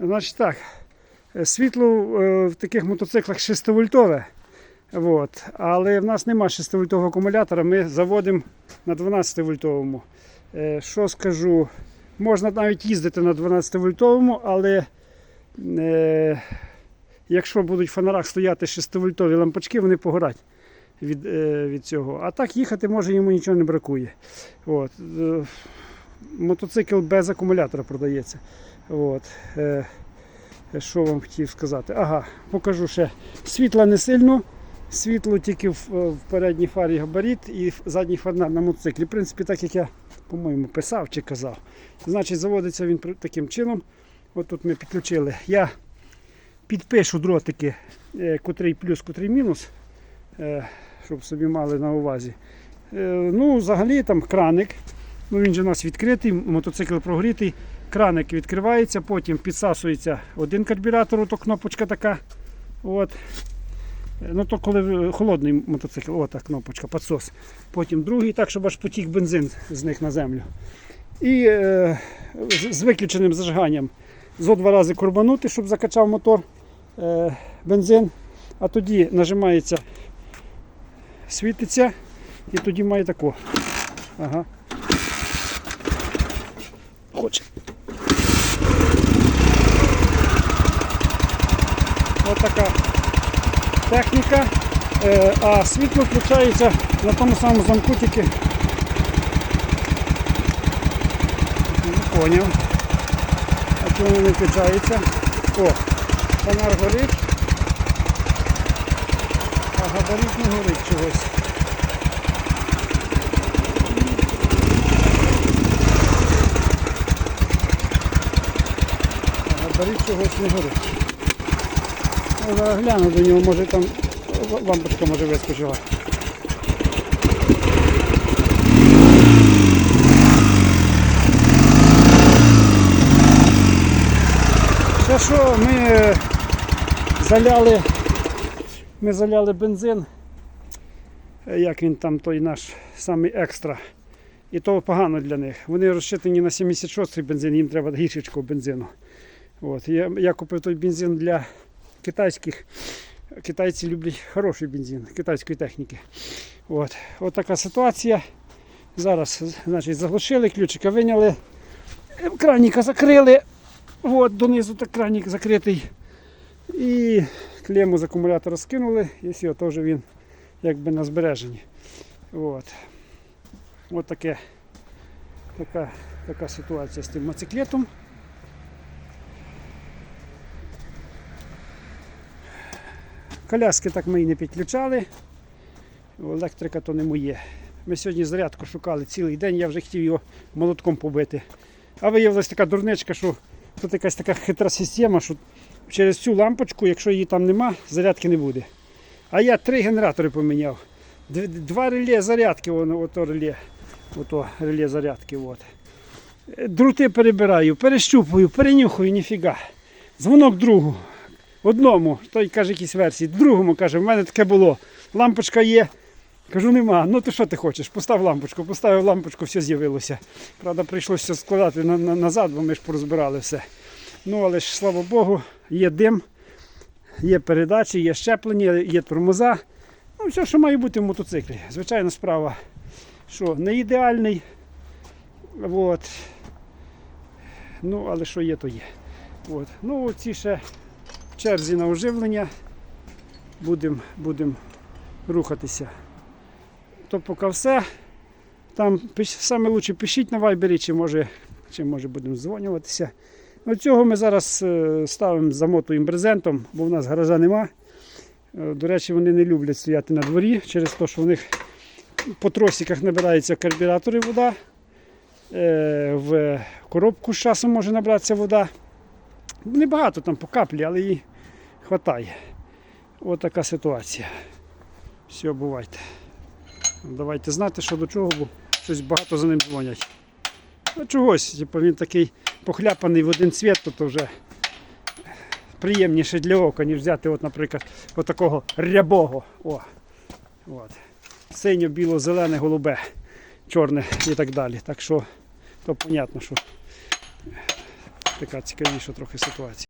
Значить так, е, світло е, в таких мотоциклах 6 вольтове. От. Але в нас немає 6 вольтового акумулятора, ми заводимо на 12 вольтовому. Е, Що скажу? Можна навіть їздити на 12 вольтовому, але е, якщо будуть в фонарах стояти 6 вольтові лампочки, вони погорять від, е, від цього. А так їхати може йому нічого не бракує. От. Е, Мотоцикл без акумулятора продається. От. Е, що вам хотів сказати? Ага, покажу ще. Світла не сильно. Світло тільки в, в передній фарі габарит і в задній фонар на мотоциклі. В принципі, так як я, по-моєму, писав чи казав. Значить, заводиться він таким чином. От тут ми підключили. Я підпишу дротики, е, котрий плюс, котрий мінус, е, щоб собі мали на увазі. Е, Ну, взагалі там краник. Ну, він же у нас відкритий, мотоцикл прогрітий. Краник відкривається, потім підсасується один карбюратор, ото кнопочка така. От. Ну, то коли холодний мотоцикл, ота кнопочка, підсос. Потім другий, так, щоб аж потік бензин з них на землю. І е, з виключеним зажиганням зо два рази курбанути, щоб закачав мотор е, бензин. А тоді нажимається, світиться і тоді має тако. Ага. Хоче. Ось така техніка. Е, а світло включається на тому самому замку тільки. Не поняв. А чому не включається? О, фонар горить. А габарит не горить чогось. А не горить. Зараз гляну до нього, може там лампочка може вискочила. Ще що, ми е, заляли, ми заляли бензин, е, як він там той наш самий екстра. І то погано для них. Вони розчитані на 76-й бензин, їм треба гіршечку бензину. От. Я, я купив той бензин для китайських. Китайці люблять хороший бензин китайської техніки. От. От така ситуація. Зараз значить, заглушили, ключика виняли, краніка закрили. От, донизу так кранік закритий. І клему з акумулятора скинули, і все, теж він якби на збереженні. От. От таке, така, така ситуація з тим моциклетом. Коляски так ми і не підключали. Електрика то не моє. Ми сьогодні зарядку шукали цілий день, я вже хотів його молотком побити. А виявилася така дурничка, що тут якась така хитра система, що через цю лампочку, якщо її там нема, зарядки не буде. А я три генератори поміняв. Два реле зарядки, воно, ото реле, ото реле зарядки. От. Е, Друти перебираю, перещупую, перенюхаю, ніфіга. Дзвонок другу. Одному, той каже якісь версії, другому каже, в мене таке було. Лампочка є. Кажу, нема. Ну то що ти хочеш? Постав лампочку, поставив лампочку, все з'явилося. Правда, прийшлося складати на, на, назад, бо ми ж порозбирали все. Ну, але ж слава Богу, є дим, є передачі, є щеплення, є тормоза. Ну, все, що має бути в мотоциклі. Звичайна справа, що не ідеальний. От. Ну, але що є, то є. От. Ну, ці ще черзі на оживлення. Будемо будем рухатися. То поки все. Там саме лучше пишіть на вайбері, чи може, чи може будемо дзвонюватися. Ну, цього ми зараз е, ставимо, замотуємо брезентом, бо в нас гаража нема. Е, До речі, вони не люблять стояти на дворі через те, що в них по тросиках набирається в карбюраторі вода. Е, В коробку з часом може набратися вода. Небагато там по каплі, але її вистачає. Ось така ситуація. Все, бувайте. Давайте знати, що до чого, бо щось багато за ним дзвонять. Ну чогось, типу, він такий похляпаний в один цвіт, то вже приємніше для ока, ніж взяти, от, наприклад, от такого рябого. О, от. Синьо, біло, зелене, голубе, чорне і так далі. Так що, то понятно, що така цікавіша трохи ситуація.